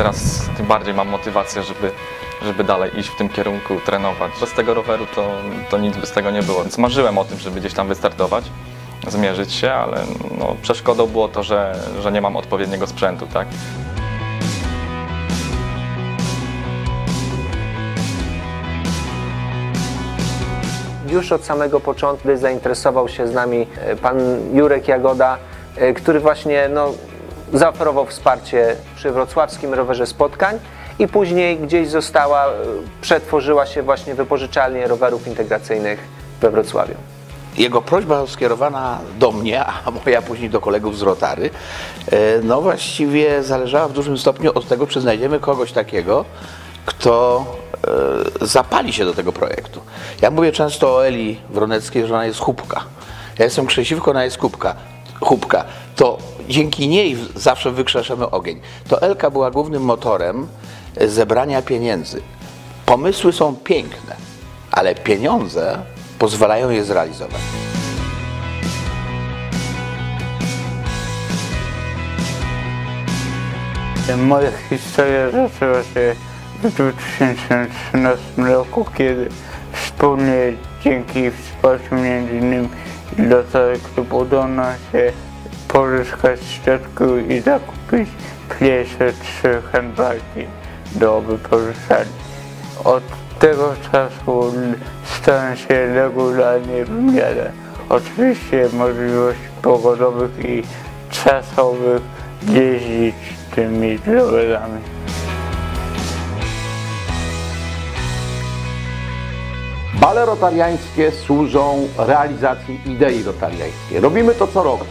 teraz tym bardziej mam motywację, żeby, żeby dalej iść w tym kierunku, trenować. Bez tego roweru to, to nic by z tego nie było. Więc marzyłem o tym, żeby gdzieś tam wystartować, zmierzyć się, ale no, przeszkodą było to, że, że nie mam odpowiedniego sprzętu, tak? Już od samego początku zainteresował się z nami e, pan Jurek Jagoda, e, który właśnie no, zaoferował wsparcie przy wrocławskim rowerze spotkań i później gdzieś została, e, przetworzyła się właśnie wypożyczalnie rowerów integracyjnych we Wrocławiu. Jego prośba skierowana do mnie, a moja później do kolegów z Rotary, e, no właściwie zależała w dużym stopniu od tego, czy znajdziemy kogoś takiego, kto e, zapali się do tego projektu. Ja mówię często o Eli Wroneckiej, że ona jest chubka. Ja jestem krzesiwko, ona jest kubka. To dzięki niej zawsze wykrzeszamy ogień. To Elka była głównym motorem e, zebrania pieniędzy. Pomysły są piękne, ale pieniądze pozwalają je zrealizować. Moja historia zaczęła się w 2013 roku, kiedy wspólnie dzięki wsparciu m.in. Lotary Klub udało nam się pozyskać środków i zakupić pierwsze trzy handbagi do wypożyczalni. Od tego czasu staram się regularnie w miarę oczywiście możliwości pogodowych i czasowych jeździć tymi rowerami. Bale rotariańskie służą realizacji idei rotariańskiej. Robimy to co roku.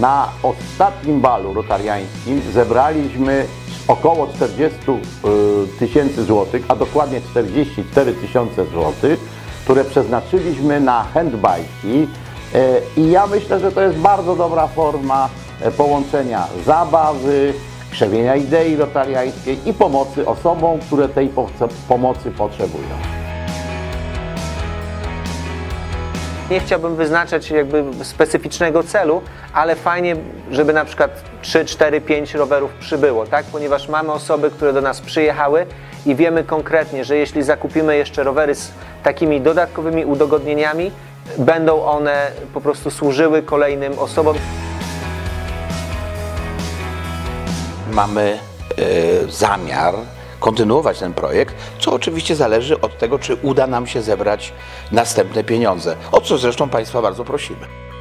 Na ostatnim balu rotariańskim zebraliśmy około 40 y, tysięcy złotych, a dokładnie 44 tysiące złotych, które przeznaczyliśmy na handbajki. Y, I ja myślę, że to jest bardzo dobra forma y, połączenia zabawy, krzewienia idei rotariańskiej i pomocy osobom, które tej po- pomocy potrzebują. Nie chciałbym wyznaczać jakby specyficznego celu, ale fajnie, żeby na przykład 3, 4, 5 rowerów przybyło, tak? Ponieważ mamy osoby, które do nas przyjechały i wiemy konkretnie, że jeśli zakupimy jeszcze rowery z takimi dodatkowymi udogodnieniami, będą one po prostu służyły kolejnym osobom. mamy e, zamiar kontynuować ten projekt, co oczywiście zależy od tego, czy uda nam się zebrać następne pieniądze, o co zresztą Państwa bardzo prosimy.